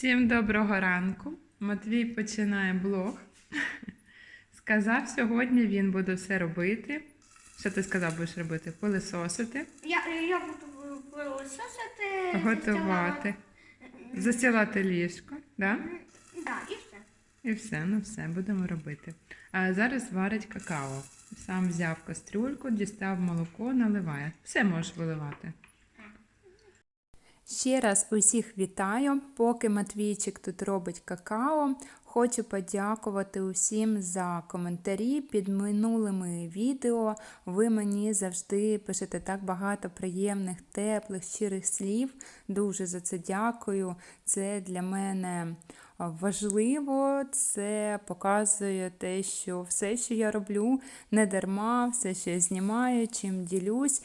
Всім доброго ранку. Матвій починає блог. Сказав, сьогодні він буде все робити. Що ти сказав, будеш робити? Пилисосити, Я, я буду пилососити, готувати, застілати ліжко. Да? Так, і все. І все, ну все, будемо робити. А зараз варить какао. Сам взяв кастрюльку, дістав молоко, наливає. Все можеш виливати. Ще раз усіх вітаю. Поки Матвійчик тут робить какао, хочу подякувати усім за коментарі під минулими відео. Ви мені завжди пишете так багато приємних, теплих, щирих слів. Дуже за це дякую. Це для мене важливо. Це показує те, що все, що я роблю, не дарма, все, що я знімаю, чим ділюсь,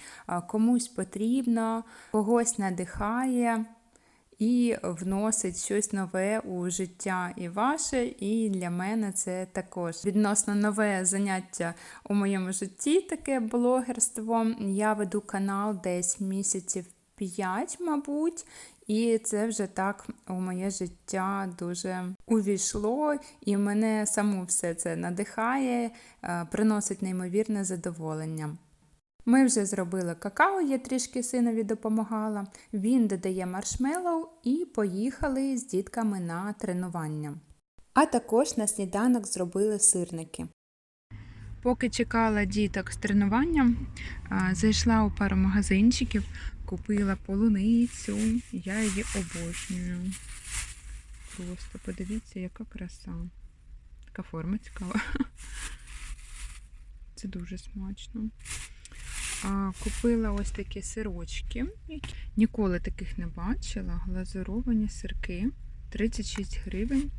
комусь потрібно, когось надихає і вносить щось нове у життя і ваше, і для мене це також відносно нове заняття у моєму житті, таке блогерство. Я веду канал десь місяців 5, мабуть. І це вже так у моє життя дуже увійшло, і мене саму все це надихає, е, приносить неймовірне задоволення. Ми вже зробили какао, я трішки синові допомагала. Він додає маршмеллоу і поїхали з дітками на тренування. А також на сніданок зробили сирники. Поки чекала діток з тренування, а, зайшла у пару магазинчиків, купила полуницю. Я її обожнюю. Просто подивіться, яка краса. Така форма цікава. Це дуже смачно. Купила ось такі сирочки. Ніколи таких не бачила. Глазуровані сирки. 36 гривень.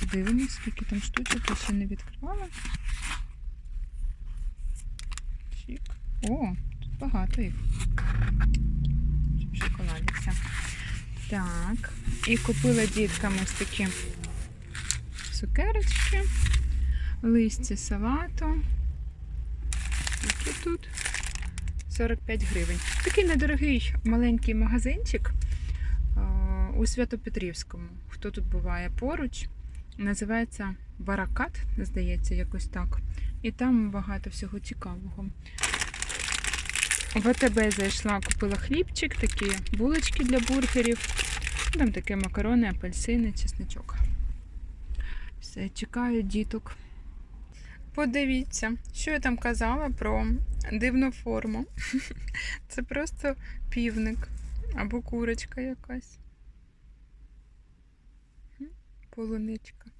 Подивимось, скільки там штучок, я ще не відкривала. Чик. О, тут багато їх. В. Так. І купила діткам ось такі цукерочки, листя салату. Які тут? 45 гривень. Такий недорогий маленький магазинчик у Свято-Петрівському. Хто тут буває поруч? Називається Баракат, здається, якось так. І там багато всього цікавого. В АТБ зайшла, купила хлібчик, такі булочки для бургерів. Там такі макарони, апельсини, чесничок. Все, чекаю діток. Подивіться, що я там казала про дивну форму. Це просто півник або курочка якась. Полуничка.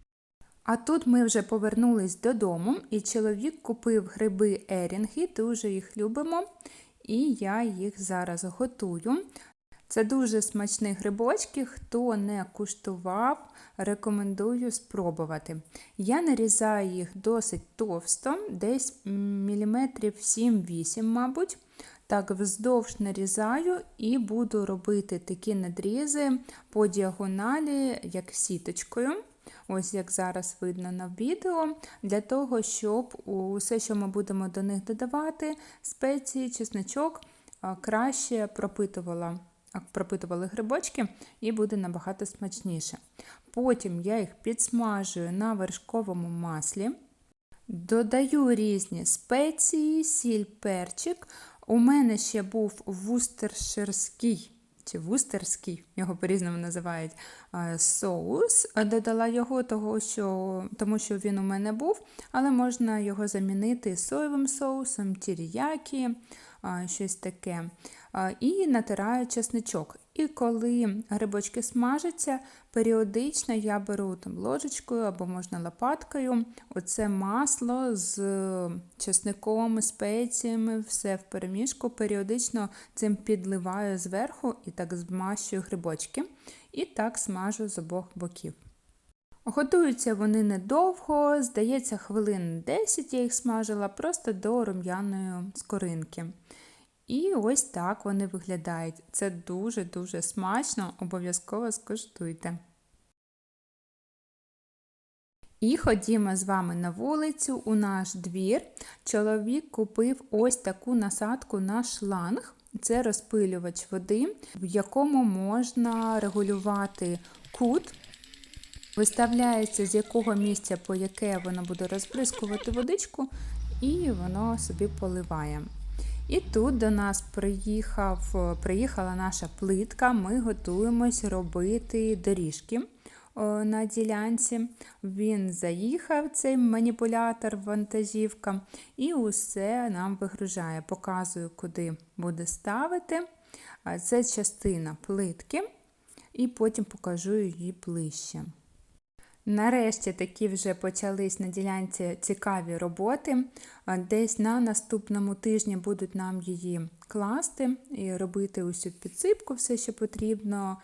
А тут ми вже повернулись додому, і чоловік купив гриби ерінги, дуже їх любимо, і я їх зараз готую. Це дуже смачні грибочки. Хто не куштував, рекомендую спробувати. Я нарізаю їх досить товсто, десь міліметрів 7-8, мабуть. Так, вздовж нарізаю і буду робити такі надрізи по діагоналі, як сіточкою. Ось як зараз видно на відео, для того, щоб усе, що ми будемо до них додавати, спеції, чесночок, краще пропитувала пропитували грибочки і буде набагато смачніше. Потім я їх підсмажую на вершковому маслі, додаю різні спеції, сіль, перчик. У мене ще був вустерширський чи вустерський, його по-різному називають соус. Додала його, того, що, тому що він у мене був, але можна його замінити соєвим соусом, тіріякі, щось таке. І натираю чесничок. І коли грибочки смажаться, періодично я беру там ложечкою або можна лопаткою. Оце масло з чесником, спеціями, все в перемішку. Періодично цим підливаю зверху і так змащую грибочки. І так смажу з обох боків. Готуються вони недовго, здається, хвилин 10 я їх смажила просто до рум'яної скоринки. І ось так вони виглядають. Це дуже-дуже смачно, обов'язково скуштуйте. І ходімо з вами на вулицю у наш двір. Чоловік купив ось таку насадку на шланг. це розпилювач води, в якому можна регулювати кут. Виставляється з якого місця, по яке воно буде розприскувати водичку, і воно собі поливає. І тут до нас приїхав, приїхала наша плитка. Ми готуємось робити доріжки на ділянці. Він заїхав, цей маніпулятор, вантажівка, і усе нам вигружає. Показую, куди буде ставити. Це частина плитки, і потім покажу її ближче. Нарешті такі вже почались на ділянці цікаві роботи. Десь на наступному тижні будуть нам її класти і робити усю підсипку, все, що потрібно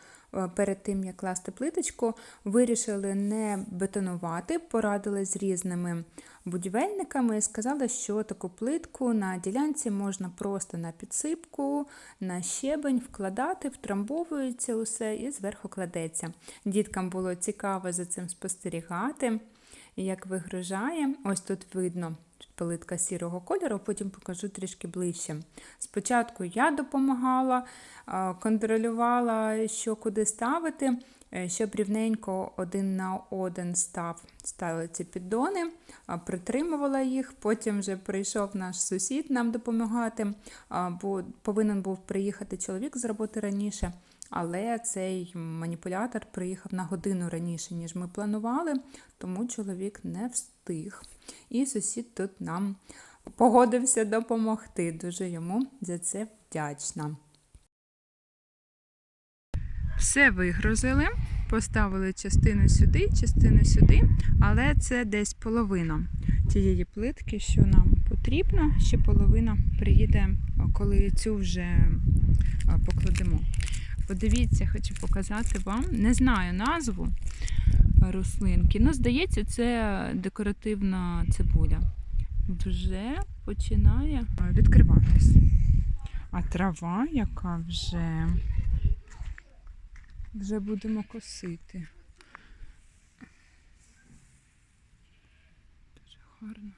перед тим, як класти плиточку. Вирішили не бетонувати, порадили з різними будівельниками і сказали, що таку плитку на ділянці можна просто на підсипку, на щебень вкладати, втрамбовується усе і зверху кладеться. Діткам було цікаво за цим спостерігати, як вигружає. Ось тут видно плитка сірого кольору, потім покажу трішки ближче. Спочатку я допомагала, контролювала, що куди ставити, е, щоб рівненько один на один став, ставили ці піддони, притримувала їх. Потім вже прийшов наш сусід нам допомагати, бо повинен був приїхати чоловік з роботи раніше. Але цей маніпулятор приїхав на годину раніше, ніж ми планували, тому чоловік не встиг. І сусід тут нам погодився допомогти. Дуже йому за це вдячна. Все вигрузили, поставили частину сюди, частину сюди, але це десь половина тієї плитки, що нам потрібно. Ще половина приїде, коли цю вже а, покладемо. Подивіться, хочу показати вам. Не знаю назву рослинки. Ну, здається, це декоративна цибуля. Вже починає відкриватись. А трава, яка вже вже будемо косити. Дуже гарно.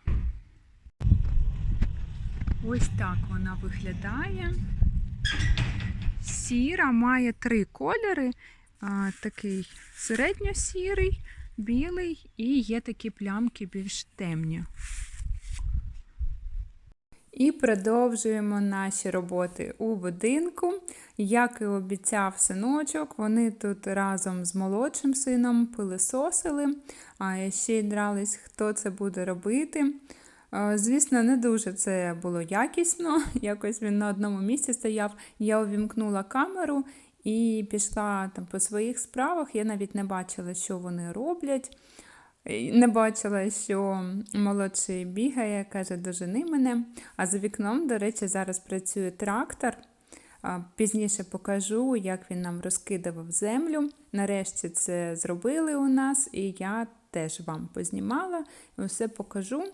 Ось так вона виглядає. Сіра має три кольори. А, такий середньосірий, білий і є такі плямки більш темні. І продовжуємо наші роботи у будинку. Як і обіцяв синочок, вони тут разом з молодшим сином пилисосили, а ще й дрались, хто це буде робити. Е, Звісно, не дуже це було якісно. Якось він на одному місці стояв. Я увімкнула камеру і пішла там по своїх справах. Я навіть не бачила, що вони роблять. Не бачила, що молодший бігає, каже, дожени мене. А за вікном, до речі, зараз працює трактор. Пізніше покажу, як він нам розкидував землю. Нарешті це зробили у нас, і я теж вам познімала і все покажу.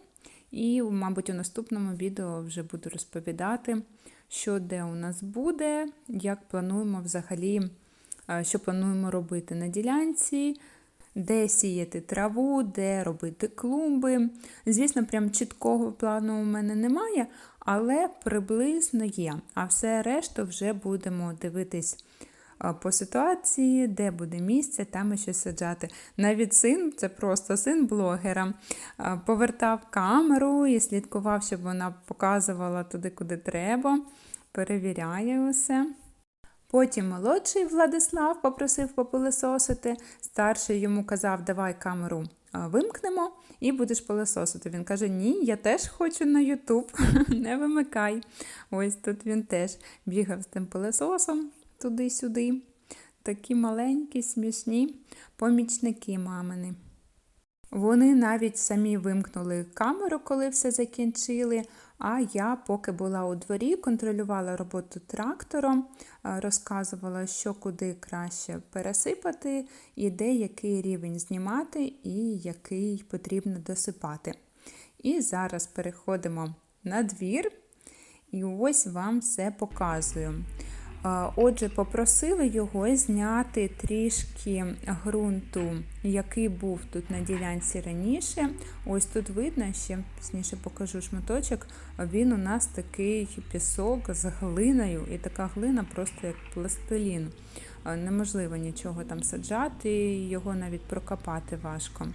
І, мабуть, у наступному відео вже буду розповідати, що де у нас буде, як плануємо взагалі, що плануємо робити на ділянці, де сіяти траву, де робити клумби. Звісно, прям чіткого плану у мене немає, але приблизно є. А все решту вже будемо дивитись по ситуації, де буде місце, там і що саджати. Навіть син, це просто син блогера, повертав камеру і слідкував, щоб вона показувала туди, куди треба, перевіряє усе. Потім молодший Владислав попросив попилисосити, старший йому казав, давай камеру вимкнемо і будеш пилисосити. Він каже, ні, я теж хочу на Ютуб, не вимикай. Ось тут він теж бігав з тим пилисосом туди-сюди. Такі маленькі, смішні помічники мамини. Вони навіть самі вимкнули камеру, коли все закінчили. А я, поки була у дворі, контролювала роботу трактором, розказувала, що куди краще пересипати, і де який рівень знімати, і який потрібно досипати. І зараз переходимо на двір, і ось вам все показую. Отже, попросили його зняти трішки ґрунту, який був тут на ділянці раніше. Ось тут видно, ще пізніше покажу шматочок. Він у нас такий пісок з глиною, і така глина просто як пластилін. Неможливо нічого там саджати, його навіть прокопати важко.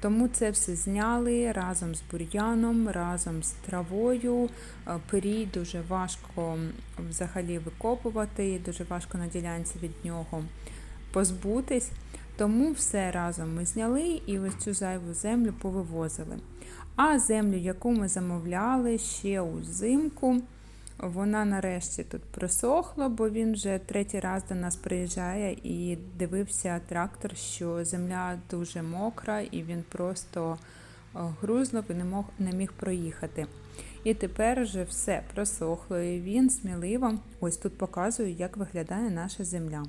Тому це все зняли разом з бур'яном, разом з травою. Е, Пирій дуже важко взагалі викопувати, дуже важко на ділянці від нього позбутись. Тому все разом ми зняли і ось цю зайву землю повивозили. А землю, яку ми замовляли ще узимку, вона нарешті тут просохла, бо він вже третій раз до нас приїжджає і дивився трактор, що земля дуже мокра, і він просто е, грузнув і не мог не міг проїхати. І тепер вже все просохло, і він сміливо ось тут показує, як виглядає наша земля.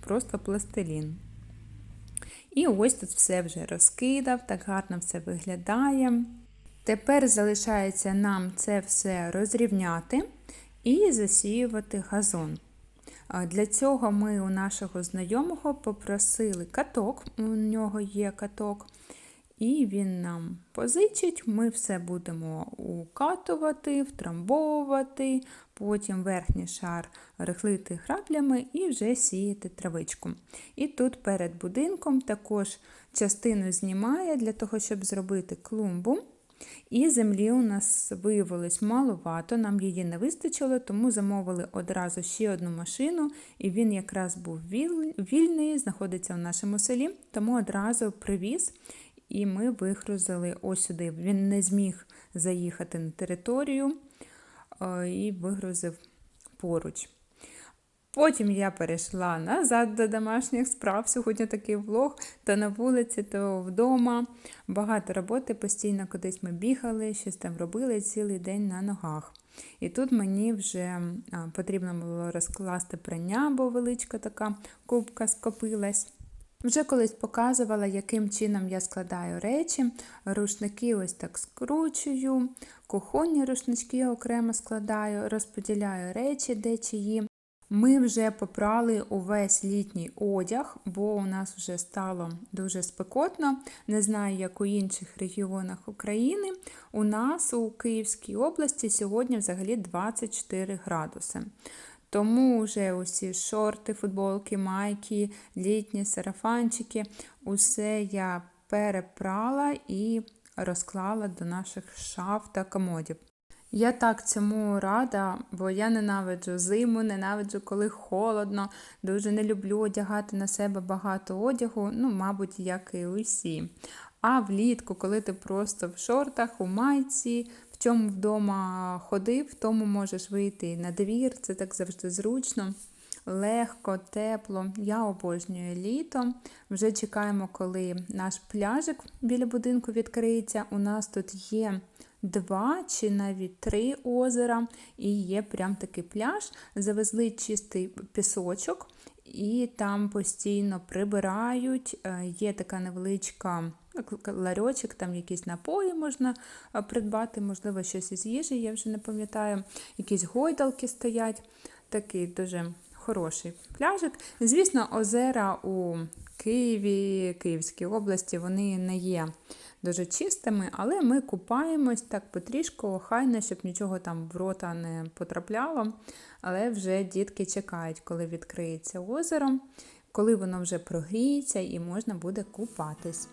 Просто пластилін. І ось тут все вже розкидав, так гарно все виглядає. Тепер залишається нам це все розрівняти і засіювати газон. Для цього ми у нашого знайомого попросили каток, у нього є каток, і він нам позичить. Ми все будемо укатувати, втрамбовувати, потім верхній шар рихлити граблями і вже сіяти травичку. І тут перед будинком також частину знімає для того, щоб зробити клумбу. І землі у нас виявилось маловато, нам її не вистачило, тому замовили одразу ще одну машину, і він якраз був вільний, знаходиться в нашому селі, тому одразу привіз, і ми вигрузили ось сюди. Він не зміг заїхати на територію е, і вигрузив поруч. Потім я перейшла назад до домашніх справ. Сьогодні такий влог, то на вулиці, то вдома. Багато роботи, постійно кудись ми бігали, щось там робили цілий день на ногах. І тут мені вже потрібно було розкласти прання, бо величка така кубка скопилась. Вже колись показувала, яким чином я складаю речі. Рушники ось так скручую, кухонні рушнички окремо складаю, розподіляю речі, де чиї. Ми вже попрали увесь літній одяг, бо у нас вже стало дуже спекотно. Не знаю, як у інших регіонах України. У нас у Київській області сьогодні взагалі 24 градуси. Тому вже усі шорти, футболки, майки, літні сарафанчики, усе я перепрала і розклала до наших шаф та комодів. Я так цьому рада, бо я ненавиджу зиму, ненавиджу, коли холодно, дуже не люблю одягати на себе багато одягу, ну, мабуть, як і усі. А влітку, коли ти просто в шортах, у майці, в чому вдома ходив, в тому можеш вийти на двір, це так завжди зручно. Легко, тепло. Я обожнюю літо. Вже чекаємо, коли наш пляжик біля будинку відкриється. У нас тут є два чи навіть три озера, і є прям такий пляж. Завезли чистий пісочок, і там постійно прибирають. Е, Є така невеличка як ларьочок, там якісь напої можна е, придбати, можливо, щось із їжі, я вже не пам'ятаю. Якісь гойдалки стоять. Такий дуже хороший пляжик. Звісно, озера у Києві, Київській області, вони не є дуже чистими, але ми купаємось так потрішку, охайно, щоб нічого там в рота не потрапляло. Але вже дітки чекають, коли відкриється озеро, коли воно вже прогріється і можна буде купатись.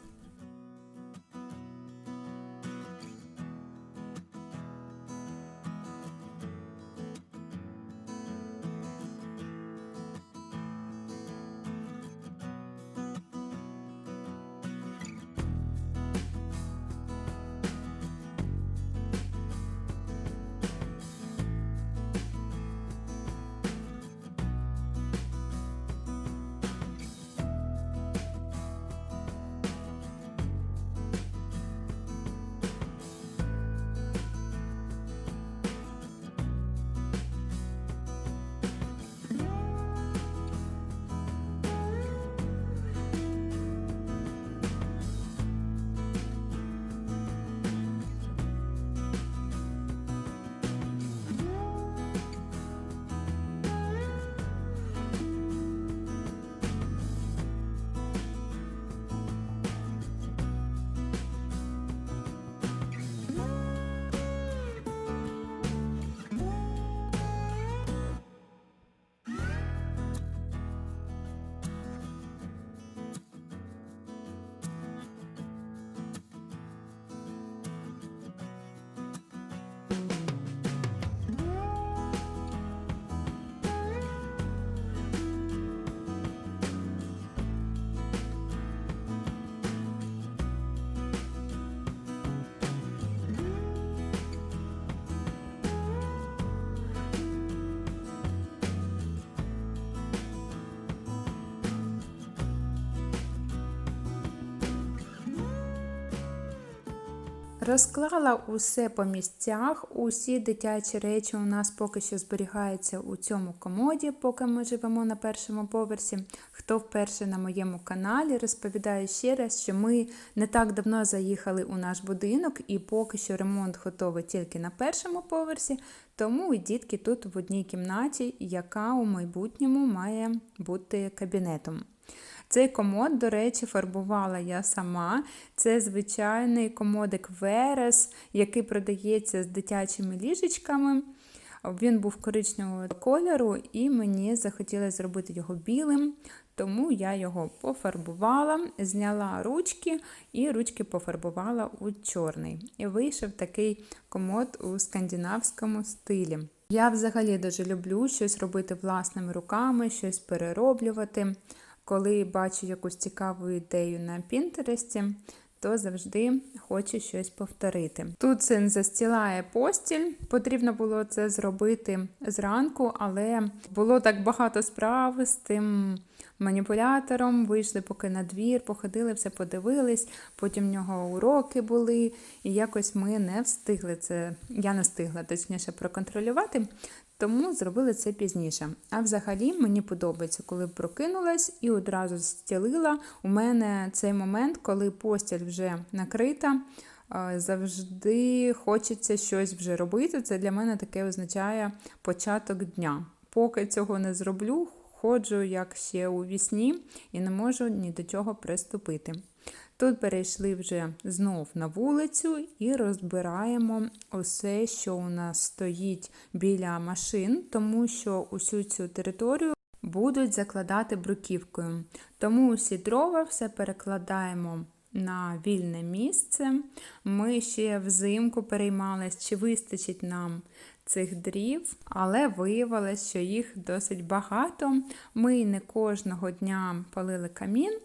Розклала усе по місцях, усі дитячі речі у нас поки що зберігаються у цьому комоді, поки ми живемо на першому поверсі. Хто вперше на моєму каналі, розповідаю ще раз, що ми не так давно заїхали у наш будинок і поки що ремонт готовий тільки на першому поверсі, тому і дітки тут в одній кімнаті, яка у майбутньому має бути кабінетом. Цей комод, до речі, фарбувала я сама. Це звичайний комодик Верес, який продається з дитячими ліжечками. Він був коричневого кольору, і мені захотілося зробити його білим, тому я його пофарбувала, зняла ручки і ручки пофарбувала у чорний. І вийшов такий комод у скандинавському стилі. Я взагалі дуже люблю щось робити власними руками, щось перероблювати. Коли бачу якусь цікаву ідею на Пінтересті, то завжди хочу щось повторити. Тут син застілає постіль. Потрібно було це зробити зранку, але було так багато справ з тим маніпулятором. Вийшли поки на двір, походили, все подивились. Потім в нього уроки були, і якось ми не встигли це. Я не встигла точніше проконтролювати. Тому зробили це пізніше. А взагалі мені подобається, коли прокинулась і одразу стілила. У мене цей момент, коли постіль вже накрита, завжди хочеться щось вже робити. Це для мене таке означає початок дня. Поки цього не зроблю, ходжу як ще у вісні і не можу ні до чого приступити. Тут перейшли вже знов на вулицю і розбираємо усе, що у нас стоїть біля машин, тому що усю цю територію будуть закладати бруківкою. Тому усі дрова все перекладаємо на вільне місце. Ми ще взимку переймались, чи вистачить нам цих дрів, але виявилось, що їх досить багато. Ми не кожного дня палили камін.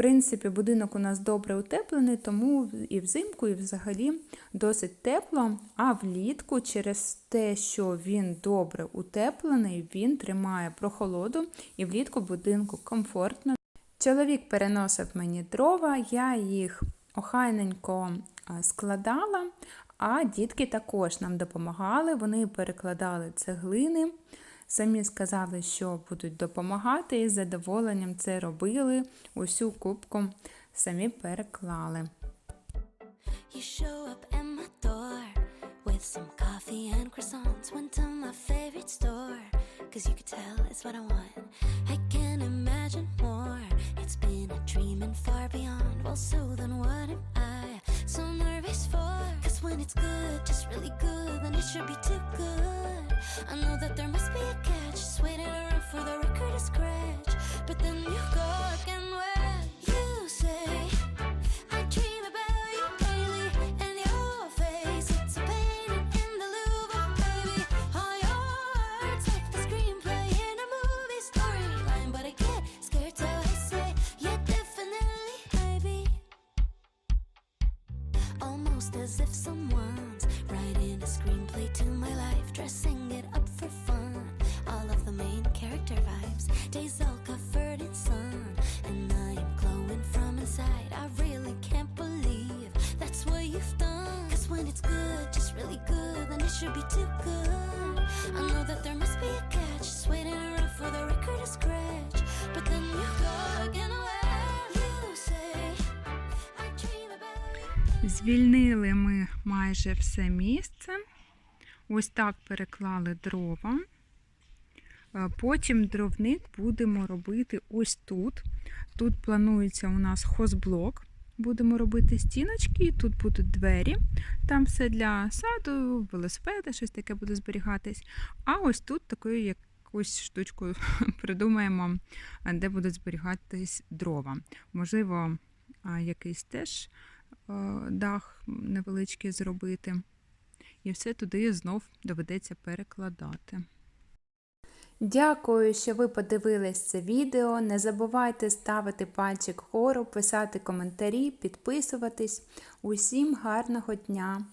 Принципі, будинок у нас добре утеплений, тому і взимку, і взагалі досить тепло. А влітку, через те, що він добре утеплений, він тримає прохолоду і влітку будинку комфортно. Чоловік переносив мені дрова, я їх охайненько складала, а дітки також нам допомагали, вони перекладали цеглини. Самі сказали, що будуть допомагати, і з задоволенням це робили. Усю кубку самі переклали. You show up at my door with some coffee and croissants. Went to my favorite store, cause you could tell it's what I want. I can't imagine more. It's been a dream and far beyond. Well, so then what am I so nervous for? Cause when it's good, just really good, then it should be As if someone's writing a screenplay to my life, dressing it up for fun. All of the main character vibes, days all covered in sun, and I am glowing from inside. I really can't believe that's what you've done. Cause when it's good, just really good, then it should be too good. Звільнили ми майже все місце. Ось так переклали дрова. Е, Потім дровник будемо робити ось тут. Тут планується у нас хозблок. Будемо робити стіночки, тут будуть двері. Там все для саду, велосипеди, щось таке буде зберігатись. А ось тут такою якусь штучку придумаємо, е, де будуть зберігатись дрова. Можливо, якийсь теж е, дах невеличкий зробити. І все туди знов доведеться перекладати. Дякую, що ви подивились це відео. Не забувайте ставити пальчик вгору, писати коментарі, підписуватись. Усім гарного дня!